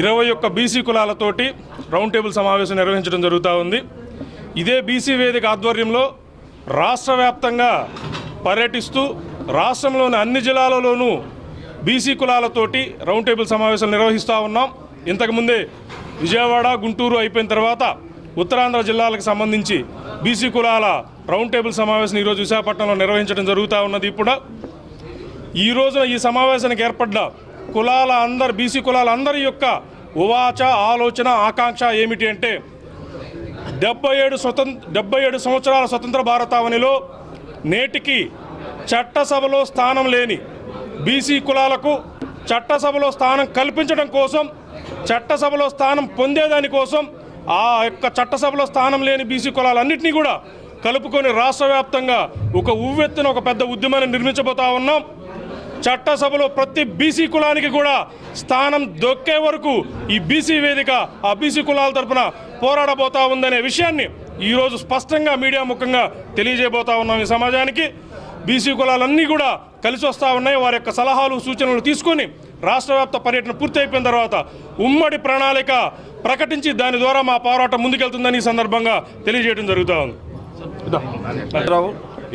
ఇరవై ఒక్క బీసీ కులాలతోటి రౌండ్ టేబుల్ సమావేశం నిర్వహించడం జరుగుతూ ఉంది. ఇదే బీసీ వేదిక ఆధ్వర్యంలో రాష్ట్ర వ్యాప్తంగా పర్యటిస్తూ రాష్ట్రంలోని అన్ని జిల్లాలలోనూ బీసీ కులాలతోటి రౌండ్ టేబుల్ సమావేశం నిర్వహిస్తూ ఉన్నాం. ఇంతకుముందే విజయవాడ గుంటూరు అయిపోయిన తర్వాత ఉత్తరాంధ్ర జిల్లాలకు సంబంధించి బీసీ కులాల రౌండ్ టేబుల్ సమావేశం ఈరోజు విశాఖపట్నంలో నిర్వహించడం జరుగుతూ ఉన్నది ఇప్పుడు. ఈ రోజున ఈ సమావేశానికి ఏర్పడ్డ కులాల అందరు బీసీ కులాల అందరి యొక్క ఉవాచ ఆలోచన ఆకాంక్ష ఏమిటి అంటే డెబ్బై ఏడు స్వతంత్ర డెబ్బై ఏడు సంవత్సరాల స్వతంత్ర భారతావనిలో నేటికి చట్టసభలో స్థానం లేని బీసీ కులాలకు చట్టసభలో స్థానం కల్పించడం కోసం చట్టసభలో స్థానం పొందేదాని కోసం ఆ యొక్క చట్టసభలో స్థానం లేని బీసీ కులాలన్నింటినీ కూడా కలుపుకొని రాష్ట్ర వ్యాప్తంగా ఒక ఉవ్వెత్తున ఒక పెద్ద ఉద్యమాన్ని నిర్మించబోతా ఉన్నాం. చట్టసభలో ప్రతి బీసీ కులానికి కూడా స్థానం దొక్కే వరకు ఈ బీసీ వేదిక ఆ బీసీ కులాల తరపున పోరాడబోతా ఉందనే విషయాన్ని ఈరోజు స్పష్టంగా మీడియా ముఖంగా తెలియజేయబోతా ఉన్నాం ఈ సమాజానికి. బీసీ కులాలన్నీ కూడా కలిసి వస్తూ ఉన్నాయి. వారి యొక్క సలహాలు సూచనలు తీసుకొని రాష్ట్ర వ్యాప్త పర్యటన పూర్తయిపోయిన తర్వాత ఉమ్మడి ప్రణాళిక ప్రకటించి దాని ద్వారా మా పోరాటం ముందుకెళ్తుందని ఈ సందర్భంగా తెలియజేయడం జరుగుతూ ఉంది.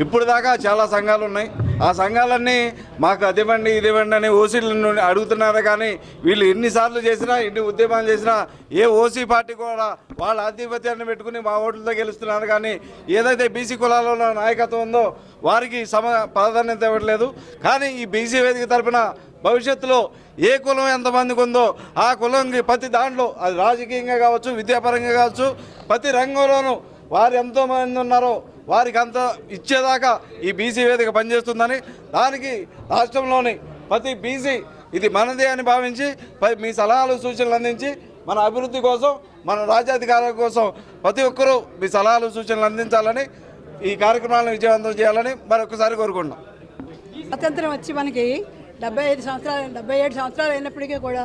ఇప్పుడు దాకా చాలా సంఘాలు ఉన్నాయి ఆ సంఘాలన్నీ మాకు అదివ్వండి ఇదివ్వండి అని ఓసీల నుండి అడుగుతున్నారు కానీ వీళ్ళు ఎన్నిసార్లు చేసినా ఎన్ని ఉద్యమాలు చేసినా ఏ ఓసీ పార్టీ కూడా వాళ్ళ ఆధిపత్యాన్ని పెట్టుకుని మా ఓట్లతో గెలుస్తున్నారు కానీ ఏదైతే బీసీ కులాలలో నాయకత్వం ఉందో వారికి సమ ప్రాధాన్యత ఇవ్వట్లేదు. కానీ ఈ బీసీ వేదిక తరపున భవిష్యత్తులో ఏ కులం ఎంతమందికి ఉందో ఆ కులంకి ప్రతి దాంట్లో అది రాజకీయంగా కావచ్చు విద్యాపరంగా కావచ్చు ప్రతి రంగంలోనూ వారు ఎంతోమంది ఉన్నారో వారికి అంత ఇచ్చేదాకా ఈ బీసీ వేదిక పనిచేస్తుందని దానికి రాష్ట్రంలోని ప్రతి బీసీ ఇది మనదే అని భావించి పై- మీ సలహాలు సూచనలు అందించి మన అభివృద్ధి కోసం మన రాజ్యాధికారుల కోసం ప్రతి ఒక్కరూ మీ సలహాలు సూచనలు అందించాలని ఈ కార్యక్రమాలను విజయవంతం చేయాలని మరొకసారి కోరుకుంటున్నాం. స్వాతంత్రం వచ్చి మనకి డెబ్బై ఐదు సంవత్సరాలు డెబ్బై ఏడు సంవత్సరాలు అయినప్పటికీ కూడా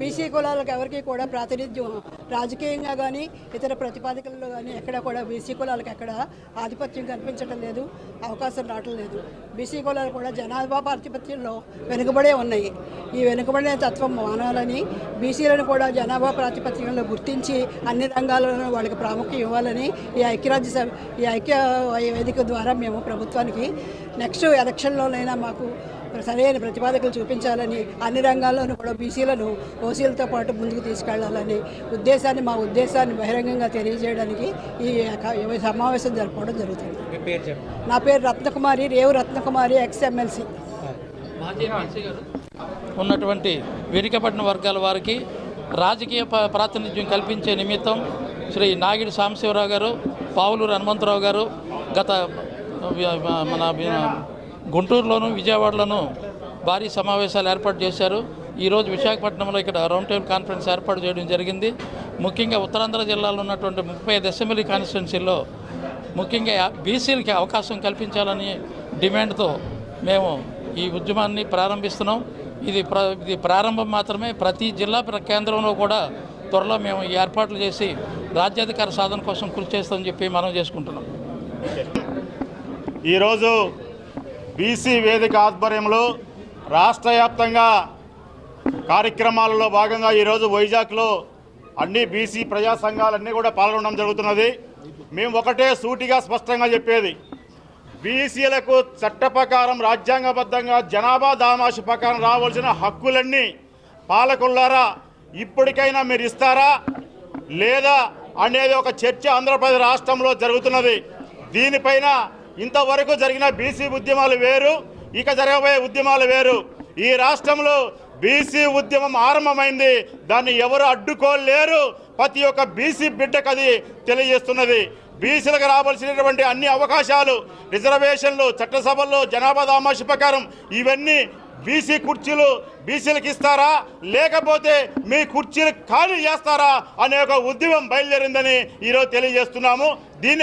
బీసీ కులాలకు ఎవరికి కూడా ప్రాతినిధ్యం రాజకీయంగా కానీ ఇతర ప్రతిపాదికల్లో కానీ ఎక్కడ కూడా బీసీ కులాలకు ఎక్కడ ఆధిపత్యం కనిపించడం లేదు అవకాశం రావటం లేదు. బీసీ కులాలు కూడా జనాభా ప్రాతిపత్యంలో వెనుకబడే ఉన్నాయి. ఈ వెనుకబడిన తత్వం మానాలని బీసీలను కూడా జనాభా ప్రాతిపత్యంలో గుర్తించి అన్ని రంగాల్లోనూ వాళ్ళకి ప్రాముఖ్యం ఇవ్వాలని ఈ ఐక్యరాజ్య సభ ఈ ఐక్య వేదిక ద్వారా మేము ప్రభుత్వానికి నెక్స్ట్ ఎలక్షన్లోనైనా మాకు సరైన ప్రతిపాదకలు చూపించాలని అన్ని రంగాల్లోనూ కూడా బీసీలను ఓసీలతో పాటు ముందుకు తీసుకెళ్ళాలని ఉద్దేశాన్ని మా ఉద్దేశాన్ని బహిరంగంగా తెలియజేయడానికి ఈ సమావేశం జరుపుకోవడం జరుగుతుంది. నా పేరు రత్నకుమారి రేవు రత్నకుమారి ఎక్స్ ఎమ్మెల్సీ మాజీ ఎమ్మెల్సీ గారు. ఉన్నటువంటి వెనుకబడిన వర్గాల వారికి రాజకీయ ప్రాతినిధ్యం కల్పించే నిమిత్తం శ్రీ నాగిడి సాంబశివరావు గారు పావులూరు హనుమంతరావు గారు గత మన గుంటూరులోను విజయవాడలోను భారీ సమావేశాలు ఏర్పాటు చేశారు. ఈరోజు విశాఖపట్నంలో ఇక్కడ రౌండ్ టేబుల్ కాన్ఫరెన్స్ ఏర్పాటు చేయడం జరిగింది. ముఖ్యంగా ఉత్తరాంధ్ర జిల్లాలో ఉన్నటువంటి ముప్పై ఐదు అసెంబ్లీ కాన్స్టిట్యున్సీల్లో ముఖ్యంగా బీసీలకి అవకాశం కల్పించాలని డిమాండ్తో మేము ఈ ఉద్యమాన్ని ప్రారంభిస్తున్నాం. ఇది ప్ర ఇది ప్రారంభం మాత్రమే. ప్రతి జిల్లా ప్ర- కేంద్రంలో కూడా త్వరలో మేము ఈ ఏర్పాట్లు చేసి రాజ్యాధికార సాధన కోసం కృషి చేస్తామని చెప్పి మనం చేసుకుంటున్నాం. ఈరోజు బీసీ వేదిక ఆధ్వర్యంలో రాష్ట్ర వ్యాప్తంగా కార్యక్రమాలలో భాగంగా ఈరోజు వైజాగ్లో అన్ని బీసీ ప్రజా సంఘాలన్నీ కూడా పాల్గొనడం జరుగుతున్నది. మేము ఒకటే సూటిగా స్పష్టంగా చెప్పేది. బీసీలకు చట్ట ప్రకారం రాజ్యాంగబద్ధంగా జనాభా దామాషి ప్రకారం రావాల్సిన హక్కులన్నీ పాలకుల్లారా ఇప్పటికైనా మీరు ఇస్తారా? లేదా అనేది ఒక చర్చ ఆంధ్రప్రదేశ్ రాష్ట్రంలో జరుగుతున్నది. దీనిపైన ఇంతవరకు జరిగిన బీసీ ఉద్యమాలు వేరు ఇక జరగబోయే ఉద్యమాలు వేరు. ఈ రాష్ట్రంలో బీసీ ఉద్యమం ఆరంభమైంది. దాన్ని ఎవరు అడ్డుకోలేరు. ప్రతి ఒక్క బీసీ బిడ్డకు అది తెలియజేస్తున్నది. బీసీలకు రావాల్సినటువంటి అన్ని అవకాశాలు రిజర్వేషన్లు చట్టసభల్లో జనాభా దామాషి ప్రకారం ఇవన్నీ బీసీ కుర్చీలు బీసీలకు ఇస్తారా? లేకపోతే మీ కుర్చీలు ఖాళీ చేస్తారా? అనే ఒక ఉద్యమం బయలుదేరిందని ఈరోజు తెలియజేస్తున్నాము. దీన్ని